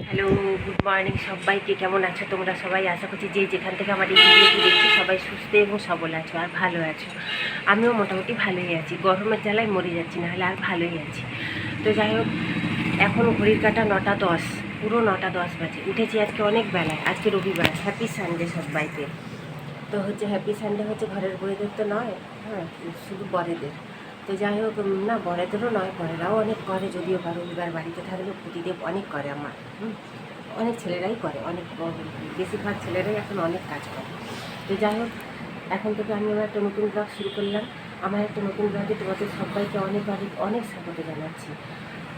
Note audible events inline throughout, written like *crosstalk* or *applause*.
Hello good morning সবাইকে, কেমন আছো তোমরা সবাই? আশা করছি যে যেখান থেকে আমার এই ভিডিওটি দেখছ, সবাই সুস্থ এবং সবল আছো আর ভালো আছো। আমিও মোটামুটি ভালোই আছি। গরমের জ্বালায় মরে যাচ্ছি, নাহলে আর ভালোই আছি। তো যাই হোক, এখন ঘড়ির কাটা নটা দশ, পুরো নটা দশ বাজে। উঠেছি আজকে অনেক বেলায়, আজকে রবিবার। হ্যাপি সানডে সবাইকে। তো হচ্ছে হ্যাপি সানডে হচ্ছে ঘরের বইদের তো নয় হ্যাঁ শুধু বড়েদের তো যাই হোক না বড়েদেরও নয় বড়েরাও অনেক করে, যদিও বা রবিবার বাড়িতে থাকলেও প্রতিদেব অনেক করে আমার। অনেক ছেলেরাই করে, অনেক বেশিরভাগ ছেলেরাই এখন অনেক কাজ করে। তো যাই হোক, এখন থেকে আমি আমার একটা নতুন ব্লগ শুরু করলাম। আমার একটা নতুন ব্লগে তোমাদের সবাইকে অনেক অনেক অনেক স্বাগত জানাচ্ছি।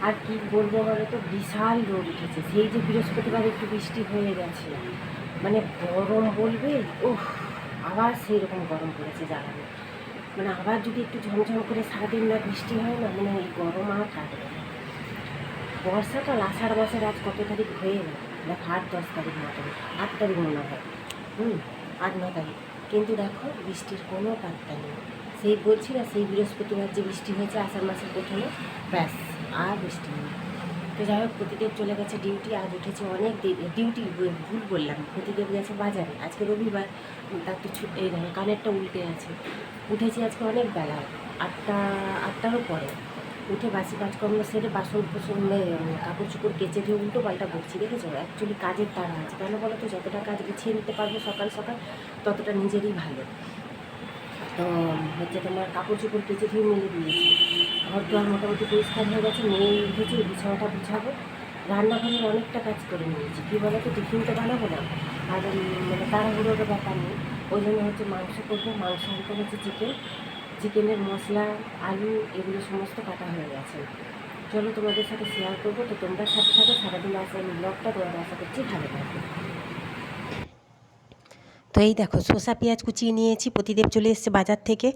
আর কি বলব বলো তো বিশাল রোদ উঠেছে, সেই যে বৃহস্পতিবার একটু বৃষ্টি হয়ে গেছে মানে গরম বলবে, উফ, আবার সেই রকম গরম পড়েছে জ্বালানো মানে আবার যদি একটু ঝমঝম করে সারাদিন না বৃষ্টি হয় না মানে এই গরম আর কাটবে বর্ষাকাল আষাঢ় মাসের আজ কত তারিখ হয়ে গেল? দেখো, আট, দশ তারিখ মতো। আট তারিখ মনে হয় হুম, আট, ন তারিখ। কিন্তু দেখো, বৃষ্টির কোনো পাত্তা নেই। সেই বলছি না, সেই বৃহস্পতিবার যে বৃষ্টি হয়েছে, আষাঢ় মাসের প্রথমে, ব্যাস, আর বৃষ্টি নেই। তো যাই হোক, প্রতিদেব চলে গেছে ডিউটি আজ উঠেছে অনেক ডিউটি ভুল বললাম, প্রতিদেব গেছে বাজারে, আজকে রবিবার, তার তো এই কানেরটা উল্টে আছে উঠেছি আজকে অনেক বেলা, আটটা আটটারও পরে, উঠে বাসি কাজকর্ম সেরে বাসন কুসন কাপড় চোপড় কেচে দিয়ে উল্টো পাল্টা করছি দেখেছ? অ্যাকচুয়ালি কাজের তাড়া আছে, কেন বলো তো? যতটা কাজ গুছিয়ে নিতে পারব সকাল সকাল, ততটা নিজেরই ভালো। হচ্ছে তোমার কাপড় চোপড় কেচে ধুয়ে মেলে দিয়েছি। ঘর দুয়ার মোটামুটি পরিষ্কার হয়ে গেছে মেয়ে উঠেছি বিছানাটা গুছাবো। রান্নাঘরের অনেকটা কাজ করে নিয়েছি। কী বলো তো টিফিন তো বানাবো না, আর মানে তাড়াহুড়োর ব্যাপার নেই। ওই জন্য হচ্ছে মাংস করব, মাংস আনতে হচ্ছে চিকেন। চিকেনের মশলা, আলু, এগুলো সমস্ত কাটা হয়ে গেছে। চলো তোমাদের সাথে শেয়ার করব। তো তোমরা সাথে থাকো, সারাদিন আসে আমি ব্লগটা তোমাদের আশা করছি। ভালো থাকবে তো এই দেখো শসা, পেঁয়াজ কুচিয়ে নিয়েছি প্রতিদেব চলে এসছে বাজার থেকে,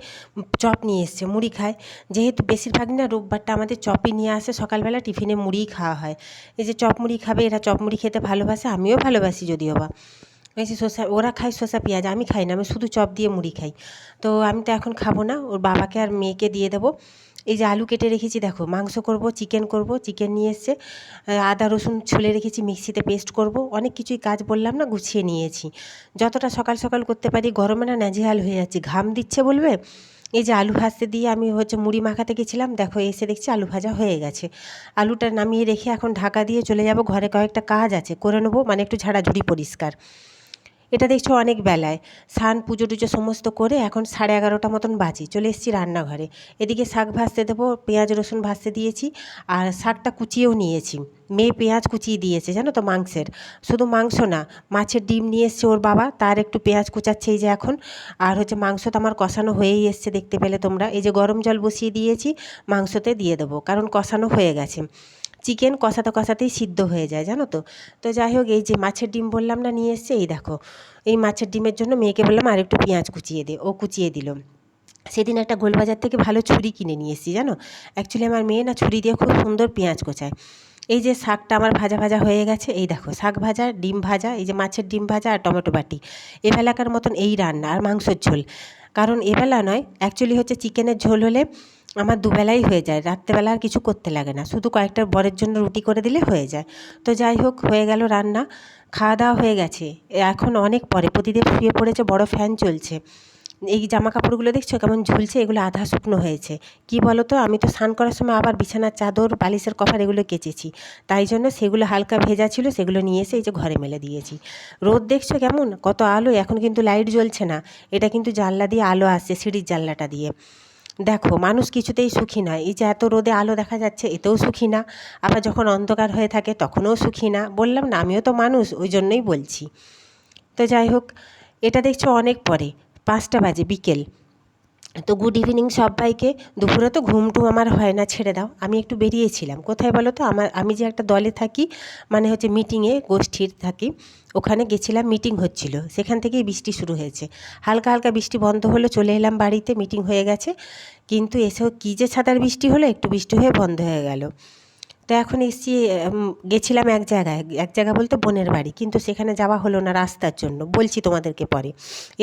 চপ নিয়ে এসছে, মুড়ি খায়। যেহেতু বেশিরভাগ না রোববারটা আমাদের চপই নিয়ে আসে, সকালবেলা টিফিনে মুড়িই খাওয়া হয়। এই যে চপ মুড়ি খাবে, এরা চপ মুড়ি খেতে ভালোবাসে, আমিও ভালোবাসি যদিও বা। যে শসা, ওরা খায় শসা, পেঁয়াজ, আমি খাই না, আমি শুধু চপ দিয়ে মুড়ি খাই। তো আমি তো এখন খাব না, ওর বাবাকে আর মেয়েকে দিয়ে দেবো। এই যে আলু কেটে রেখেছি, দেখো, মাংস করব চিকেন করব চিকেন নিয়ে এসছে আদা, রসুন ছুলে রেখেছি, মিক্সিতে পেস্ট করব, অনেক কিছুই কাজ বললাম না, গুছিয়ে নিয়েছি। যতটা সকাল সকাল করতে পারি, গরমে না নাজেহাল হয়ে যাচ্ছি, ঘাম দিচ্ছে বলবে? এই যে আলু ভাজতে দিয়ে আমি হচ্ছে মুড়ি মাখাতে গেছিলাম, দেখো, এসে দেখছি আলু ভাজা হয়ে গেছে। আলুটা নামিয়ে রেখে এখন ঢাকা দিয়ে চলে যাব, ঘরে কয়েকটা কাজ আছে, করে নেব মানে একটু ঝাড়াঝুড়ি পরিষ্কার। এটা দেখছ অনেক বেলায়। স্নান, পুজো টুজো সমস্ত করে এখন সাড়ে এগারোটা মতন বাজে। চলে এসেছি রান্নাঘরে। এদিকে শাক ভাজতে দেবো, পেঁয়াজ, রসুন ভাজতে দিয়েছি আর শাকটা কুচিয়েও নিয়েছি। মেয়ে পেঁয়াজ কুচিয়ে দিয়েছে, জানো তো মাংসের। শুধু মাংস না, মাছের ডিম নিয়ে এসছে ওর বাবা, তার একটু পেঁয়াজ কুচাচ্ছে এই যে এখন। আর হচ্ছে মাংস তো আমার কষানো হয়েই এসছে দেখতে পেলে তোমরা। এই যে গরম জল বসিয়ে দিয়েছি, মাংসতে দিয়ে দেবো, কারণ কষানো হয়ে গেছে। চিকেন কষাতে কষাতেই সিদ্ধ হয়ে যায়, জানো তো? তো যাই হোক, এই যে মাছের ডিম বললাম না, নিয়ে এসছে, এই দেখো। এই মাছের ডিমের জন্য মেয়েকে বললাম আর একটু পেঁয়াজ কুচিয়ে দে, ও কুচিয়ে দিল। সেদিন একটা গোলবাজার থেকে ভালো ছুরি কিনে নিয়ে এসেছি, জানো? অ্যাকচুয়ালি আমার মেয়ে না ছুরি দিয়ে খুব সুন্দর পেঁয়াজ কোচায়। এই যে শাকটা আমার ভাজা ভাজা হয়ে গেছে, এই দেখো, শাক ভাজা, ডিম ভাজা, এই যে মাছের ডিম ভাজা আর টমেটো বাটি। এবেলাকার মতন এই রান্না, আর মাংসের ঝোল। কারণ এবেলা নয় অ্যাকচুয়ালি হচ্ছে চিকেনের ঝোল হলে আমার দুবেলাই হয়ে যায়, রাত্রেবেলা আর কিছু করতে লাগে না। শুধু কয়েকটা বরের জন্য রুটি করে দিলে হয়ে যায়। তো যাই হোক, হয়ে গেল রান্না, খাওয়া দাওয়া হয়ে গেছে। এখন অনেক পরে প্রতিদেব শুয়ে পড়েছে, বড় ফ্যান চলছে। এই জামা কাপড়গুলো দেখছ কেমন ঝুলছে? এগুলো আধা শুকনো হয়েছে। কি বলো তো আমি তো স্নান করার সময় আবার বিছানার চাদর, বালিশের কভার এগুলো কেচেছি। তাই জন্য সেগুলো হালকা ভেজা ছিল, সেগুলো নিয়ে এসে এই যে ঘরে মেলে দিয়েছি। রোদ দেখছ কেমন? কত আলো এখন কিন্তু লাইট জ্বলছে না। এটা কিন্তু জানলা দিয়ে আলো আসছে, সিঁড়ির জানলাটা দিয়ে। দেখো, মানুষ কিছুতেই সুখী নয় এই যে এত রোদে আলো দেখা যাচ্ছে, এতেও সুখী না। আবার যখন অন্ধকার হয়ে থাকে, তখনও সুখী না। বললাম না, আমিও তো মানুষ, ওই জন্যই বলছি। তো যাই হোক, এটা দেখছ অনেক পরে, পাঁচটা বাজে বিকেল। তো গুড ইভিনিং সবাইকে। দুপুরে তো ঘুমটুম আমার হয় না, ছেড়ে দাও। আমি একটু বেরিয়েছিলাম। কোথায় বলো তো? আমার, আমি যে একটা দলে থাকি মানে হচ্ছে মিটিংয়ে গোষ্ঠীর থাকি, ওখানে গেছিলাম মিটিং হচ্ছিল। সেখান থেকেই বৃষ্টি শুরু হয়েছে। হালকা হালকা বৃষ্টি বন্ধ হলো, চলে এলাম বাড়িতে মিটিং হয়ে গেছে। কিন্তু এসেও কী যে ছাতার বৃষ্টি হলো, একটু বৃষ্টি হয়ে বন্ধ হয়ে গেল। তো এখন এসছি গেছিলাম এক জায়গায়। এক জায়গা বলতে বোনের বাড়ি। কিন্তু সেখানে যাওয়া হলো না রাস্তার জন্য। বলছি তোমাদেরকে পরে।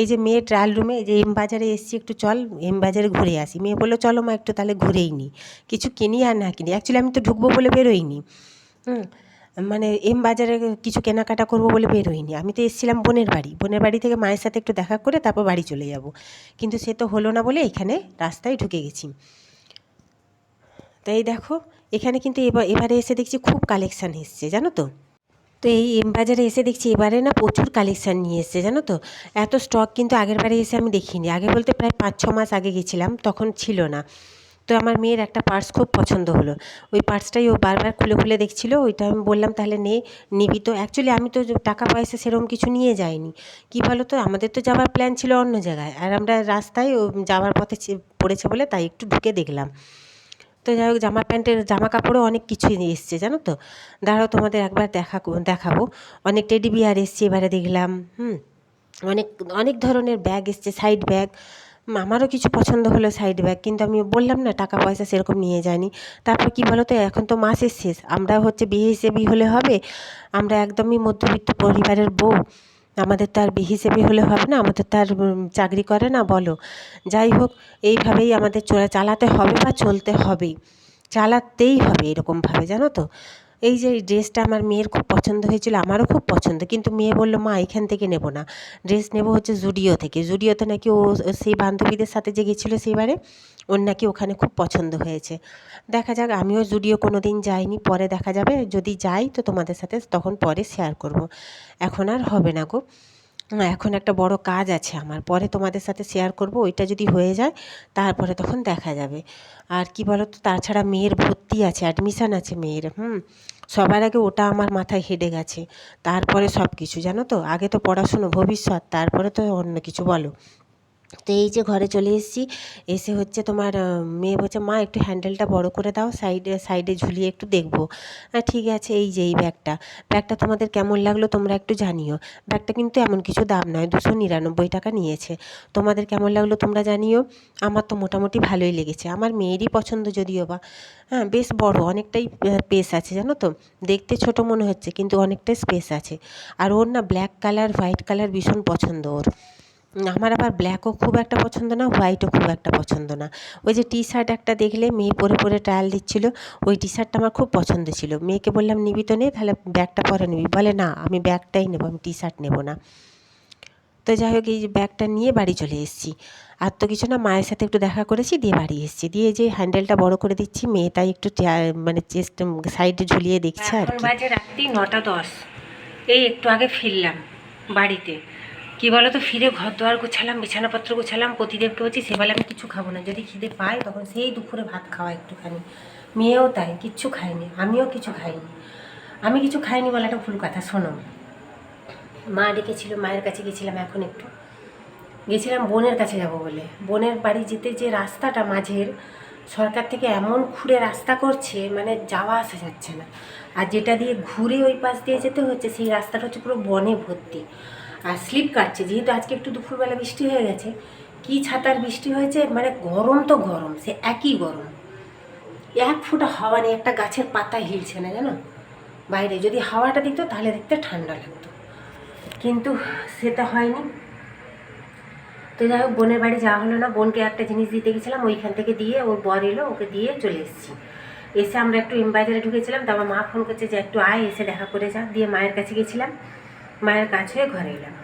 এই যে মেয়ে ট্রায়াল রুমে এই যে এম বাজারে এসছি একটু চল এম বাজারে ঘুরে আসি। মেয়ে বলল, চলো মা, একটু তাহলে ঘুরেই নি। কিছু কিনি আর না কিনি। অ্যাকচুয়ালি আমি তো ঢুকবো বলে বেরোইনি হুম মানে এম বাজারে কিছু কেনাকাটা করব বলে বেরোইনি আমি তো এসেছিলাম বোনের বাড়ি। বোনের বাড়ি থেকে মায়ের সাথে একটু দেখা করে তারপর বাড়ি চলে যাব। কিন্তু সে তো হলো না বলে এখানে রাস্তায় ঢুকে গেছি। তাই দেখো এখানে কিন্তু এবার, এবারে এসে দেখছি খুব কালেকশান এসছে, জানো তো? তো এই এম বাজারে এসে দেখছি এবারে না প্রচুর কালেকশান নিয়ে এসছে, জানো তো? এত স্টক কিন্তু আগের বারে এসে আমি দেখিনি। আগে বলতে প্রায় পাঁচ ছ মাস আগে গেছিলাম, তখন ছিল না। তো আমার মেয়ের একটা পার্স খুব পছন্দ হলো। ওই পার্সটাই ও বারবার খুলে খুলে দেখছিল, ওইটা আমি বললাম, তাহলে নে, নিবি তো। অ্যাকচুয়ালি আমি তো টাকা পয়সা সেরকম কিছু নিয়ে যাইনি। কী বলো তো আমাদের তো যাওয়ার প্ল্যান ছিল অন্য জায়গায়। আর আমরা রাস্তায় যাওয়ার পথে পড়েছে বলে তাই একটু ঢুকে দেখলাম। তো যাই হোক, জামা প্যান্টের, জামা কাপড়ও অনেক কিছুই এসছে, জানো তো? দাঁড়াও, তোমাদের একবার দেখা দেখাবো। অনেক টেডি বিয়ার এসছে, এবারে দেখলাম, হুম? অনেক অনেক ধরনের ব্যাগ এসছে, সাইড ব্যাগ। আমারও কিছু পছন্দ হলো সাইড ব্যাগ, কিন্তু আমি বললাম না টাকা পয়সা সেরকম নিয়ে যাইনি তারপর কি বলো তো এখন তো মাসের শেষ আমরা হচ্ছে বিয়ে হিসেবেই হলে হবে। আমরা একদমই মধ্যবিত্ত পরিবারের বউ। আমাদের তো আর হিসেবে হলে হবে না, আমাদের তো আর চাকরি করে না, বলো। যাই হোক, এইভাবেই আমাদের চলা চালাতে হবে বা চলতে হবেই। চালাতেই হবে এরকমভাবে, জানো তো? এই যে ড্রেসটা আমার মেয়ের খুব পছন্দ হয়েছিল, আমারও খুব পছন্দ, কিন্তু মেয়ে বলল, মা, এখান থেকে নেব না। ড্রেস নেব হচ্ছে জুডিও থেকে। জুডিওতে নাকি ও সেই বান্ধবীদের সাথে যে গেছিল সেবারে ওর নাকি ওখানে খুব পছন্দ হয়েছে। দেখা যাক, আমিও জুডিও কোনো দিন যাইনি, পরে দেখা যাবে। যদি যাই তো তোমাদের সাথে তখন পরে শেয়ার করব। এখন আর হবে না গো। এখন একটা বড় কাজ আছে আমার। পরে তোমাদের সাথে শেয়ার করব, ওইটা যদি হয়ে যায়, তারপরে তখন দেখা যাবে। আর কি বলো তো তাছাড়া মেয়ের ভর্তি আছে অ্যাডমিশান আছে মেয়ের, হুম? সবার আগে ওটা আমার মাথায় হেডে গেছে তারপরে সব কিছু জানো তো? আগে তো পড়াশুনো, ভবিষ্যৎ, তারপরে তো অন্য কিছু, বলো। তো এই যে ঘরে চলে এসেছি, এসে হচ্ছে তোমার মেয়ে বলছে, মা, একটু হ্যান্ডেলটা বড় করে দাও সাইডে সাইডে ঝুলিয়ে একটু দেখব। হ্যাঁ ঠিক আছে, এই যে, এই ব্যাগটা। ব্যাগটা তোমাদের কেমন লাগল, তোমরা একটু জানিও। ব্যাগটা কিন্তু এমন কিছু দাম নয়, দুশো নিরানব্বই টাকা নিয়েছে। তোমাদের কেমন লাগল, তোমরা জানিও। আমার তো মোটামুটি ভালোই লেগেছে, আমার মেয়েরই পছন্দ যদিও বা। হ্যাঁ বেশ বড়, অনেকটাই স্পেস আছে, জানো তো? দেখতে ছোট মনে হচ্ছে, কিন্তু অনেকটাই স্পেস আছে। আর ওর না ব্ল্যাক কালার হোয়াইট কালার ভীষণ পছন্দ ওর। আমার আবার ব্ল্যাকও খুব একটা পছন্দ না হোয়াইটও খুব একটা পছন্দ না। ওই যে টি শার্ট একটা দেখলে মেয়ে পরে পরে ট্রায়াল দিচ্ছিল ওই টি শার্টটা আমার খুব পছন্দ ছিল। মেয়েকে বললাম নিবি তো নে তাহলে ব্যাগটা পরে নিবি। বলে না আমি ব্যাগটাই নেব আমি টি শার্ট নেব না। তো যাই হোক এই যে ব্যাগটা নিয়ে বাড়ি চলে এসেছি। আর তো কিছু না মায়ের সাথে একটু দেখা করেছি দিয়ে বাড়ি এসেছি। দিয়ে যে হ্যান্ডেলটা বড় করে দিচ্ছি মেয়ে তাই একটু মানে চেস্ট সাইডে ঝুলিয়ে দেখছে আর কি। বাজে রাত্রি নটা দশ। এই একটু আগে ফিরলাম বাড়িতে। কি বলো তো ফিরে ঘর দোয়ার গুছালাম, বিছানাপত্র গুছালাম প্রতিদেবকে বলছি সেবেলা আমি কিছু খাব না। যদি খিদে পাই তখন সেই দুপুরে ভাত খাওয়া একটুখানি। মেয়েও তাই, কিচ্ছু খায়নি, আমিও কিছু খাইনি। আমি কিছু খাইনি বলে একটা ভুল কথা, শোনো। মা ডেকেছিল, মায়ের কাছে গেছিলাম এখন একটু। গেছিলাম বোনের কাছে যাব বলে। বোনের বাড়ি যেতে যে রাস্তাটা মাঝের, সরকার থেকে এমন খুঁড়ে রাস্তা করছে মানে যাওয়া আসা যাচ্ছে না। আর যেটা দিয়ে ঘুরে ওই পাশ দিয়ে যেতে হচ্ছে, সেই রাস্তাটা হচ্ছে পুরো বনে ভর্তি। আর স্লিপ কাটছে, যেহেতু আজকে একটু দুপুরবেলা বৃষ্টি হয়ে গেছে, কি ছাতার বৃষ্টি হয়েছে? মানে গরম তো গরম, সে একই গরম। এক ফোঁটা হাওয়া নেই একটা গাছের পাতা হিলছে না, জানো? বাইরে যদি হাওয়াটা দিত, তাহলে দেখতে ঠান্ডা লাগতো। কিন্তু সেটা হয়নি। তো যাই হোক, বোনের বাড়ি যাওয়া হলো না। বোনকে একটা জিনিস দিতে গেছিলাম, ওইখান থেকে দিয়ে ওর বর এলো, ওকে দিয়ে চলে এসেছি। এসে আমরা একটু এম ঢুকেছিলাম, তারপর মা ফোন করছে যে একটু আয়, এসে দেখা করে যা। দিয়ে মায়ের কাছে গেছিলাম। মায়ের কাছে ঘরে এলাম।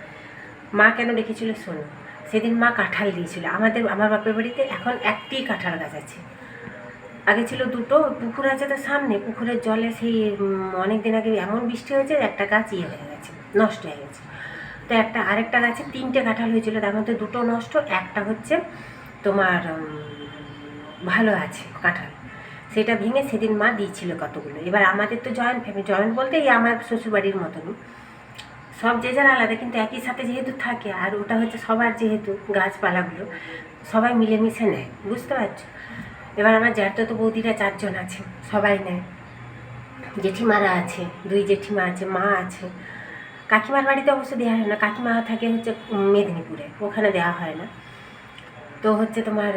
মা কেন ডেকেছিল শোনো, সেদিন মা কাঁঠাল দিয়েছিল। আমাদের, আমার বাপের বাড়িতে এখন একটি কাঁঠাল গাছ আছে। আগে ছিল দুটো, পুকুর আছে তো সামনে, পুকুরের জলে সেই অনেক দিন আগে এমন বৃষ্টি হয়েছে একটা গাছ ইয়ে হয়ে গেছে, নষ্ট হয়ে গেছে। তো একটা আরেকটা গাছে তিনটে কাঁঠাল হয়েছিল, তার মধ্যে দুটো নষ্ট, একটা হচ্ছে তোমার ভালো আছে কাঁঠাল। সেটা ভেঙে সেদিন মা দিয়েছিল কতগুলো। এবার আমাদের তো জয়েন্ট ফ্যামিলি জয়েন্ট বলতে এই আমার শ্বশুরবাড়ির মতনই। সব যে যার আলাদা, কিন্তু একই সাথে যেহেতু থাকে, আর ওটা হচ্ছে সবার যেহেতু গাছপালাগুলো, সবাই মিলেমিশে নেয়, বুঝতে পারছ? এবার আমার জ্যাঠতো তো বৌদিরা চারজন আছে, সবাই নেয়। জেঠিমারা আছে, দুই জেঠিমা আছে, মা আছে। কাকিমার বাড়িতে অবশ্য দেওয়া হয় না, কাকিমা থাকে হচ্ছে মেদিনীপুরে, ওখানে দেওয়া হয় না। তো হচ্ছে তোমার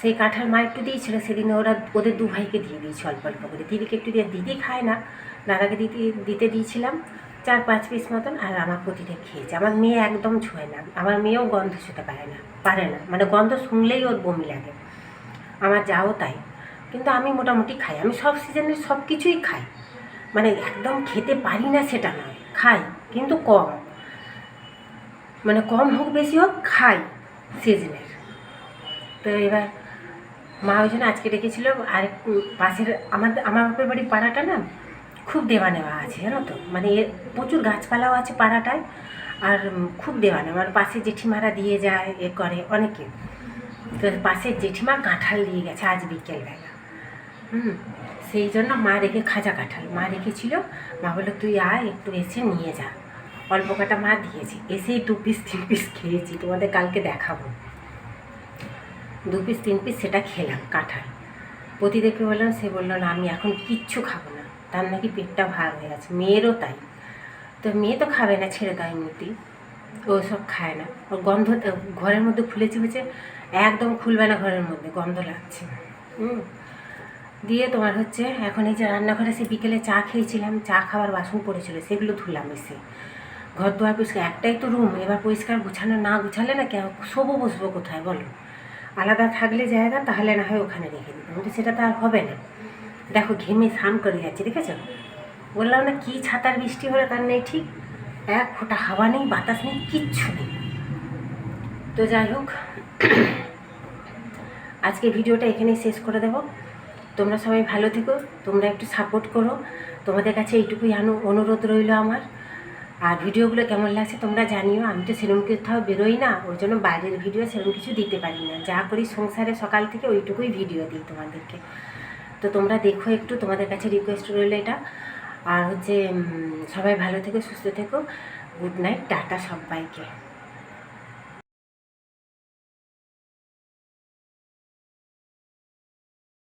সেই কাঁঠাল মা একটু দিয়েছিল, সেদিন ওরা, ওদের দু ভাইকে দিয়ে দিয়েছে অল্প অল্প করে। দিদিকে একটু দিয়ে, দিদি খায় না। দাদাকে দিদি দিতে দিয়েছিলাম চার পাঁচ পিস মতন, আর আমার প্রতিটা খেয়েছে। আমার মেয়ে একদম ছুঁয়ে না। আমার মেয়েও গন্ধ ছুতে পারে না পারে না। মানে গন্ধ শুনলেই ওর বমি লাগে। আমার যাও তাই। কিন্তু আমি মোটামুটি খাই। আমি সব সিজনের সব কিছুই খাই। মানে একদম খেতে পারি না সেটা না। খাই, কিন্তু কম। মানে কম হোক বেশি হোক, খাই সিজনের। তো এবার মা ওই জন্য আজকে ডেকেছিল। আর পাশের আমার আমার বাপের বাড়ির পাড়াটা না খুব দেওয়া নেওয়া আছে, জানো তো? মানে প্রচুর গাছপালাও আছে পাড়াটায়, আর খুব দেওয়া নেওয়া মানে পাশে জেঠিমারা দিয়ে যায়, এ করে অনেকে। তো পাশের জেঠিমা কাঁঠাল দিয়ে গেছে আজ বিকেলবেলা। হুম, সেই জন্য মা রেখে খাজা কাঁঠাল। মা রেখেছিল, মা বলল, তুই আয়, একটু এসে নিয়ে যা। অল্প কটা মা দিয়েছে। এসেই দু পিস তিন পিস খেয়েছি, তোমাদের কালকে দেখাবো। দু পিস তিন পিস সেটা খেলাম কাঁঠাল। প্রতিদেবকে বললাম, সে বলল, না, আমি এখন কিচ্ছু খাব না। তার নাকি পেটটা ভার হয়ে গেছে। মেয়েরও তাই। তো মেয়ে তো খাবে না, ছেড়ে দেয় এমনিতেই। ও সব খায় না। ওর গন্ধ, ঘরের মধ্যে খুলেছি হচ্ছে একদম খুলবে না ঘরের মধ্যে, গন্ধ লাগছে। হুম। দিয়ে তোমার হচ্ছে, এখন এই যে রান্নাঘরে সে বিকেলে চা খেয়েছিলাম, চা খাওয়ার বাসন পড়েছিল, সেগুলো ধুলাম এসে। ঘর দুয়ার পরিষ্কার, একটাই তো রুম এবার পরিষ্কার গুছানো না গুছালে না কেন শোবো বসবো কোথায়, বলো? আলাদা থাকলে জায়গা, তাহলে না হয় ওখানে রেখে দিতাম। কিন্তু সেটা তো আর হবে না। দেখো, ঘেমে স্নান করে যাচ্ছে, দেখেছ? বললাম না, কি ছাতার বৃষ্টি হলে তার নেই ঠিক? এক ফোঁটা হাওয়া নেই, বাতাস নেই, কিচ্ছু নেই। তো যাই হোক, *clears throat* আজকে ভিডিওটা এখানেই শেষ করে দেব। তোমরা সবাই ভালো থেকো, তোমরা একটু সাপোর্ট করো। তোমাদের কাছে এইটুকুই অনুরোধ রইল আমার। আর ভিডিওগুলো কেমন লাগছে তোমরা জানিও। আমি তো সেরকম কোথাও বেরোই না ওই জন্য বাইরের ভিডিও সেরকম কিছু দিতে পারি না। যা করি সংসারে সকাল থেকে ওইটুকুই ভিডিও দিই তোমাদেরকে। তো তোমরা দেখো একটু, তোমাদের কাছে রিকোয়েস্ট রইল এটা। আর হচ্ছে সবাই ভালো থেকো, সুস্থ থেকো। গুড নাইট, টাটা সবাইকে।